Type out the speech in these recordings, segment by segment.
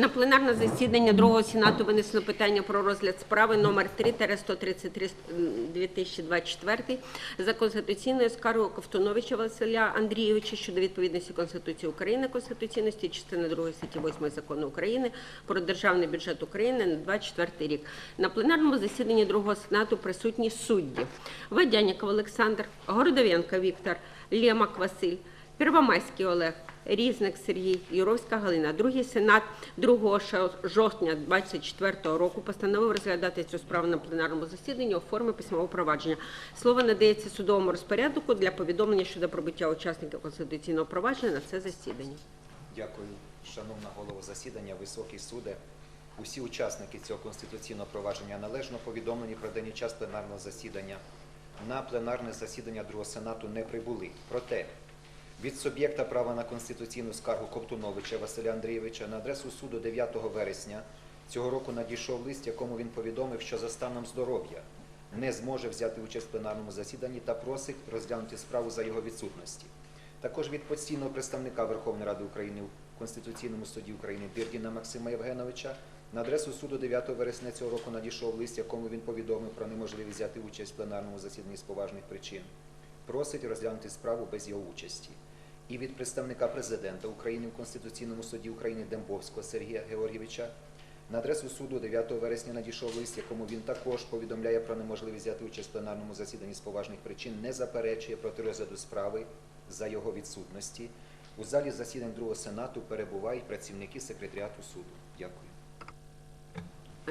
На пленарне засідання другого сенату винесено питання про розгляд справи номер 3-133-2024 за конституційною скаргою Ковтуновича Василя Андрійовича щодо відповідності Конституції України, Конституційності частини 2 статті 8 Закону України про державний бюджет України на 24 рік. На пленарному засіданні другого сенату присутні судді Водяніков Олександр, Городовенко Віктор, Лємак Василь, Первомайський Олег, Різник Сергій, Юровська Галина. Другий сенат 2 жовтня 2024 року постановив розглядати цю справу на пленарному засіданні у формі письмового провадження. Слово надається судовому розпорядку для повідомлення щодо прибуття учасників конституційного провадження на це засідання. Дякую, шановна голова засідання, високий суде. Усі учасники цього конституційного провадження належно повідомлені про день час пленарного засідання. На пленарне засідання Другого Сенату не прибули. Проте від суб'єкта права на конституційну скаргу Ковтуновича Василя Андрійовича на адресу суду 9 вересня цього року надійшов лист, якому він повідомив, що за станом здоров'я не зможе взяти участь в пленарному засіданні та просить розглянути справу за його відсутності. Також від постійного представника Верховної Ради України у Конституційному суді України Бірдіна Максима Євгеновича на адресу суду 9 вересня цього року надійшов лист, якому він повідомив про неможливість взяти участь в пленарному засіданні з поважних причин. Просить розглянути справу без його участі. І від представника президента України в Конституційному суді України Дембовського Сергія Георгійовича на адресу суду 9 вересня надійшов лист, якому він також повідомляє про неможливість взяти участь в пленарному засіданні з поважних причин, не заперечує проти розгляду справи за його відсутності. У залі засідань Другого Сенату перебувають працівники секретаріату суду. Дякую.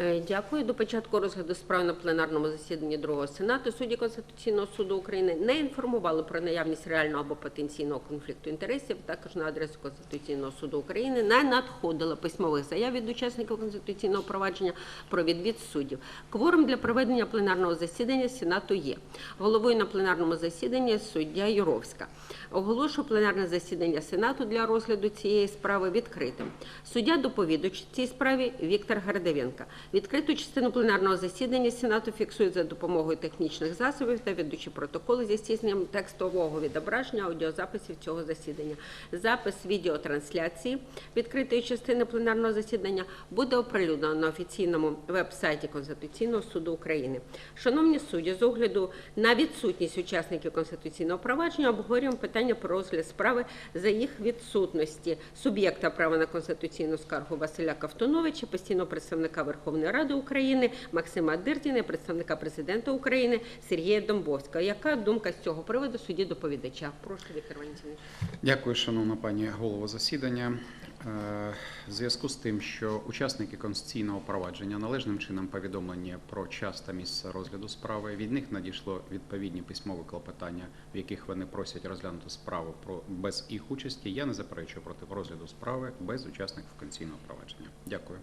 Е, Дякую. До початку розгляду справи на пленарному засіданні другого сенату судді Конституційного суду України не інформували про наявність реального або потенційного конфлікту інтересів. Також на адресу Конституційного суду України не надходило письмових заяв від учасників конституційного провадження про відвід суддів. Кворум для проведення пленарного засідання сенату є. Головою на пленарному засіданні суддя Юровська. Оголошую пленарне засідання Сенату для розгляду цієї справи відкритим. Суддя доповідач цій справі Віктор Гардавенко. Відкриту частину пленарного засідання Сенату фіксують за допомогою технічних засобів та ведучи протоколи зі здійсненням текстового відображення аудіозаписів цього засідання. Запис відеотрансляції відкритої частини пленарного засідання буде оприлюднено на офіційному веб-сайті Конституційного суду України. Шановні судді, з огляду на відсутність учасників конституційного провадження обговорюємо питання про розгляд справи за їх відсутності суб'єкта права на конституційну скаргу Василя Ковтуновича, постійного представника Верховної Ради України Максима Дирдіна, представника президента України Сергія Домбовського. Яка думка з цього приводу судді доповідача? Прошу Віктор Валентинович. Дякую, шановна пані голова засідання. Е, В зв'язку з тим, що учасники конституційного провадження належним чином повідомлені про час та місце розгляду справи, від них надійшло відповідні письмові клопотання, в яких вони просять розглянути справу без їх участі. Я не заперечую проти розгляду справи без учасників конституційного провадження. Дякую.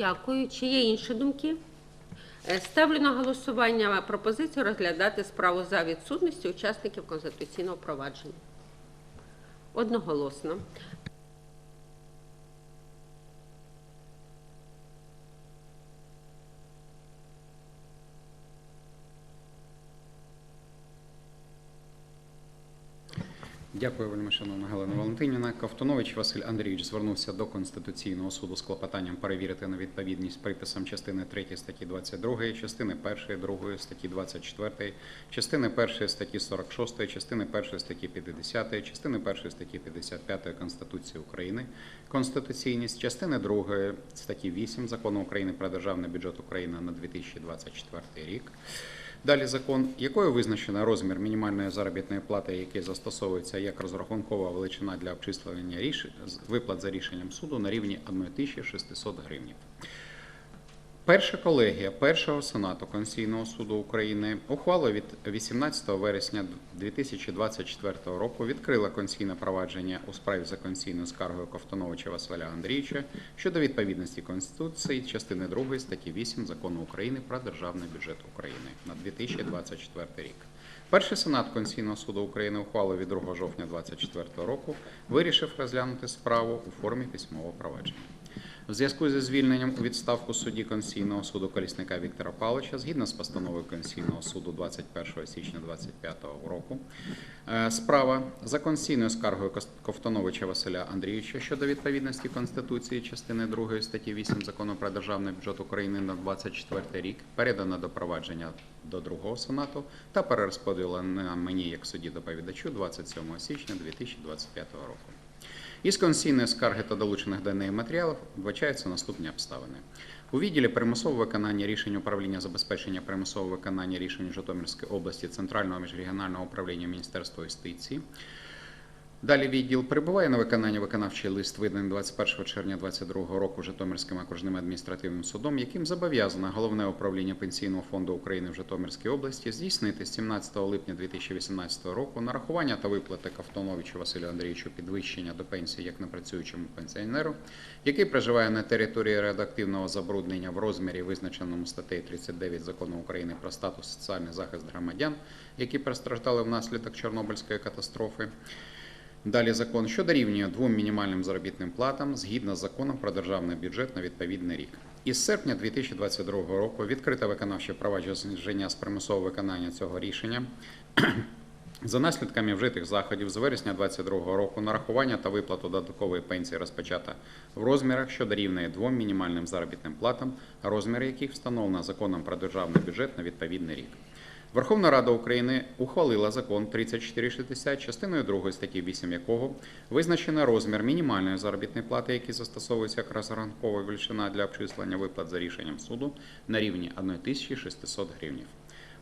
Дякую. Чи є інші думки? Е, Ставлю на голосування пропозицію розглядати справу за відсутністю учасників конституційного провадження. Одноголосно. Дякую, вельми шановна Галина Валентинівна. Ковтунович Василь Андрійович звернувся до Конституційного суду з клопотанням перевірити на відповідність приписам частини 3 статті 22, частини 1, 2 статті 24, частини 1 статті 46, частини 1 статті 50, частини 1 статті 55 Конституції України, конституційність, частини 2 статті 8 Закону України про державний бюджет України на 2024 рік. Далі закон, якою визначено розмір мінімальної заробітної плати, який застосовується як розрахункова величина для обчислення виплат за рішенням суду на рівні 1600 гривень. Перша колегія Першого Сенату Конституційного суду України ухвалою від 18 вересня 2024 року відкрила конституційне провадження у справі за конституційною скаргою Ковтуновича Василя Андрійовича щодо відповідності Конституції частини 2 статті 8 Закону України про державний бюджет України на 2024 рік. Перший сенат Конституційного суду України ухвалою від 2 жовтня 2024 року вирішив розглянути справу у формі письмового провадження. В зв'язку зі звільненням у відставку судді Конституційного суду Колісника Віктора Павловича, згідно з постановою Конституційного суду 21 січня 2025 року, е, справа за конституційною скаргою Ковтоновича Василя Андрійовича щодо відповідності Конституції частини 2 статті 8 Закону про державний бюджет України на 24 рік передана до провадження до другого сенату та перерозподілена мені як судді доповідачу 27 січня 2025 року. Із конституційної скарги та долучених до неї матеріалів вбачаються наступні обставини. У відділі примусового виконання рішень управління забезпечення примусового виконання рішень Житомирської області Центрального міжрегіонального управління Міністерства юстиції. Далі відділ перебуває на виконанні виконавчий лист, виданий 21 червня 2022 року Житомирським окружним адміністративним судом, яким зобов'язано головне управління Пенсійного фонду України в Житомирській області здійснити з 17 липня 2018 року нарахування та виплати Ковтоновичу Василю Андрійовичу підвищення до пенсії як непрацюючому пенсіонеру, який проживає на території радіоактивного забруднення в розмірі, визначеному статтею 39 закону України про статус соціальний захист громадян, які постраждали внаслідок Чорнобильської катастрофи. Далі закон, що дорівнює двом мінімальним заробітним платам згідно з законом про державний бюджет на відповідний рік. Із серпня 2022 року відкрите виконавче провадження з примусового виконання цього рішення. За наслідками вжитих заходів з вересня 2022 року нарахування та виплату додаткової пенсії розпочата в розмірах, що дорівнює двом мінімальним заробітним платам, розміри яких встановлено законом про державний бюджет на відповідний рік. Верховна Рада України ухвалила закон 3460, частиною 2 статті 8 якого визначено розмір мінімальної заробітної плати, який застосовується як розрахункова величина для обчислення виплат за рішенням суду на рівні 1600 гривнів.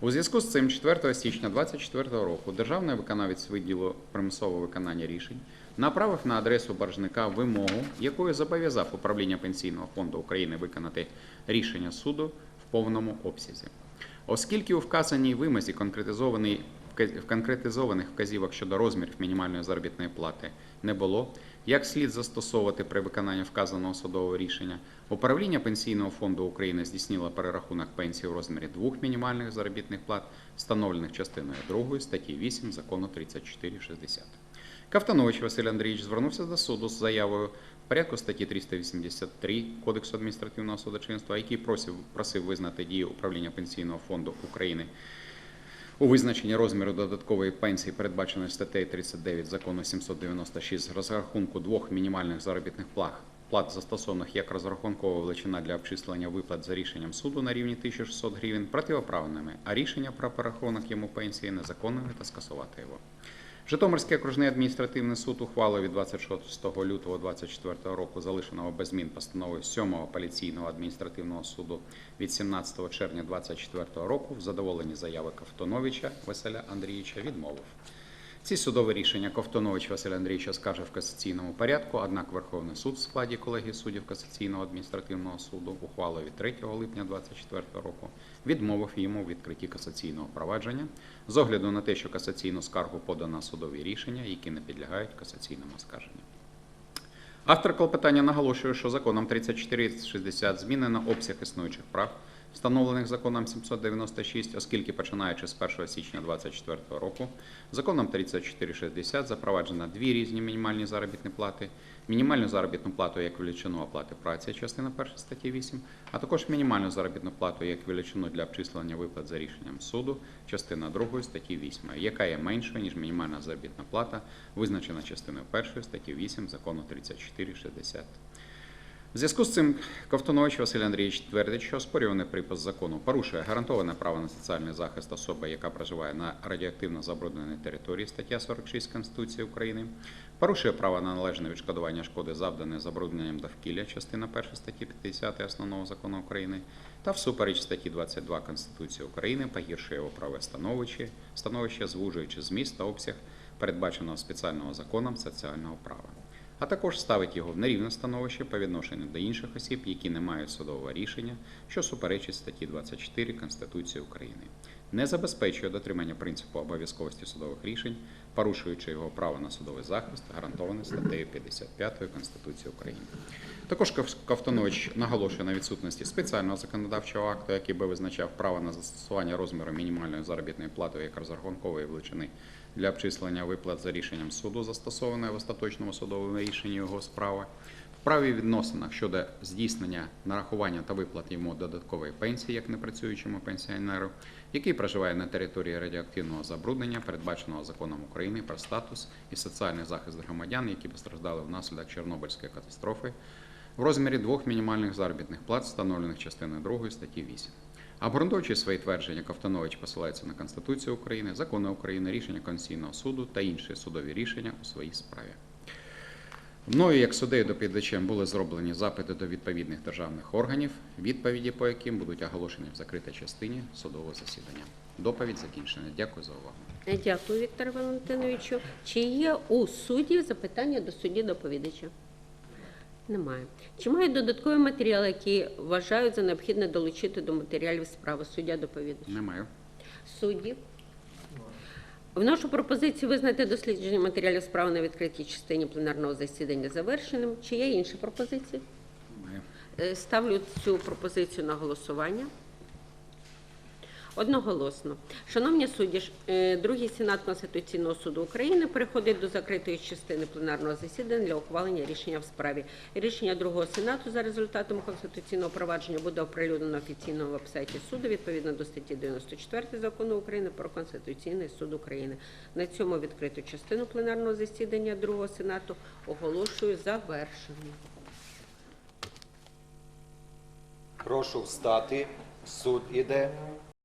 У зв'язку з цим 4 січня 2024 року державний виконавець відділу примусового виконання рішень направив на адресу боржника вимогу, якою зобов'язав управління Пенсійного фонду України виконати рішення суду в повному обсязі. Оскільки у вказаній вимозі конкретизований вказ- конкретизованих вказівок щодо розмірів мінімальної заробітної плати не було, як слід застосовувати при виконанні вказаного судового рішення, управління Пенсійного фонду України здійснило перерахунок пенсії у розмірі двох мінімальних заробітних плат, встановлених частиною 2 статті 8 закону 3460. Кафтанович Василь Андрійович звернувся до суду з заявою в порядку статті 383 Кодексу адміністративного судочинства, який просив, просив визнати дію управління Пенсійного фонду України у визначенні розміру додаткової пенсії, передбаченої статтею 39 закону 796 з розрахунку двох мінімальних заробітних плат, плат застосованих як розрахункова величина для обчислення виплат за рішенням суду на рівні 1600 гривень противоправними, а рішення про перерахунок йому пенсії незаконними та скасувати його. Житомирський окружний адміністративний суд ухвалив від 26 лютого 2024 року залишеного без змін постанови 7-го апеляційного адміністративного суду від 17 червня 2024 року в задоволенні заяви Ковтоновича Василя Андрійовича відмовив. Ці судові рішення Ковтонович Василь Андрійовича скаже в касаційному порядку, однак Верховний суд в складі колегії суддів Касаційного адміністративного суду ухвалою від 3 липня 2024 року відмовив йому у відкритті касаційного провадження з огляду на те, що касаційну скаргу подано судові рішення, які не підлягають касаційному оскарженню. Автор клопотання наголошує, що законом 3460 змінено обсяг існуючих прав, встановлених законом 796, оскільки починаючи з 1 січня 2024 року, законом 3460 запроваджено дві різні мінімальні заробітні плати, мінімальну заробітну плату як величину оплати праці, частина 1 статті 8, а також мінімальну заробітну плату як величину для обчислення виплат за рішенням суду, частина 2 статті 8, яка є меншою, ніж мінімальна заробітна плата, визначена частиною 1 статті 8 закону 3460. В зв'язку з цим Ковтунович Василь Андрійович твердить, що оспорюваний припис закону порушує гарантоване право на соціальний захист особи, яка проживає на радіоактивно забрудненій території, стаття 46 Конституції України, порушує право на належне відшкодування шкоди, завданої забрудненням довкілля, частина 1 статті 50 Основного закону України, та всупереч статті 22 Конституції України погіршує його праве становище, становище звужуючи зміст та обсяг передбаченого спеціального законом соціального права а також ставить його в нерівне становище по відношенню до інших осіб, які не мають судового рішення, що суперечить статті 24 Конституції України, не забезпечує дотримання принципу обов'язковості судових рішень, порушуючи його право на судовий захист, гарантоване статтею 55 Конституції України. Також Ковтонович наголошує на відсутності спеціального законодавчого акту, який би визначав право на застосування розміру мінімальної заробітної плати як розрахункової величини для обчислення виплат за рішенням суду, застосованої в остаточному судовому рішенні його справи. В справі відносинах щодо здійснення нарахування та виплат йому додаткової пенсії як непрацюючому пенсіонеру, який проживає на території радіоактивного забруднення, передбаченого законом України про статус і соціальний захист громадян, які постраждали внаслідок Чорнобильської катастрофи, в розмірі двох мінімальних заробітних плат, встановлених частиною 2 статті 8. Обґрунтовуючи свої твердження, Ковтанович посилається на Конституцію України, закони України, рішення Конституційного суду та інші судові рішення у своїй справі. Мною, як суддею доповідачем, були зроблені запити до відповідних державних органів, відповіді по яким будуть оголошені в закритій частині судового засідання. Доповідь закінчена. Дякую за увагу. Дякую, Вікторе Валентиновичу. Чи є у суддів запитання до судді доповідача? Немає. Чи мають додаткові матеріали, які вважають за необхідне долучити до матеріалів справи суддя доповідач? Немає. Судді. Вношу пропозицію визнати дослідження матеріалів справи на відкритій частині пленарного засідання завершеним. Чи є інші пропозиції? Е, Ставлю цю пропозицію на голосування. Одноголосно. Шановні судді, е, другий сенат Конституційного суду України переходить до закритої частини пленарного засідання для ухвалення рішення в справі. Рішення другого сенату за результатом конституційного провадження буде оприлюднено на офіційному вебсайті суду відповідно до статті 94 закону України про Конституційний суд України. На цьому відкриту частину пленарного засідання другого сенату оголошую завершеною. Прошу встати. Суд іде.